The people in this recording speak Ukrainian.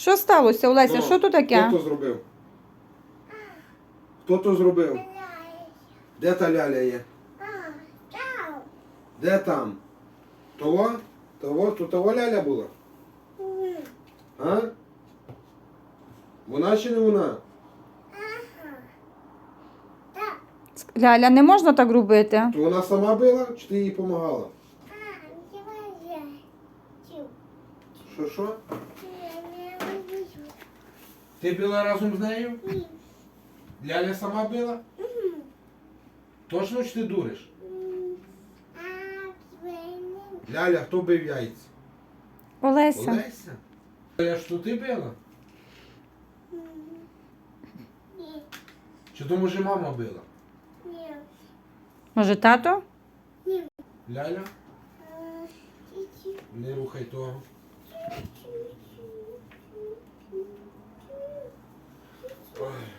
Що сталося, Олеся? Що тут таке? Хто то зробив? Хто то зробив? Де та ляля є? Де там? Того? Того? Тут того ляля була? А? Вона чи не вона? Ляля, не можна так робити. То вона сама била, чи ти їй допомагала? Що що? Ти била разом з нею? Ляля сама била? Точно чи ти дуриш? Ляля, хто бив яйця? Олеся. Олеся? Я ж то ти била? Чи то може мама била? Ні. Може, тато? Ляля, не рухай того. Bro.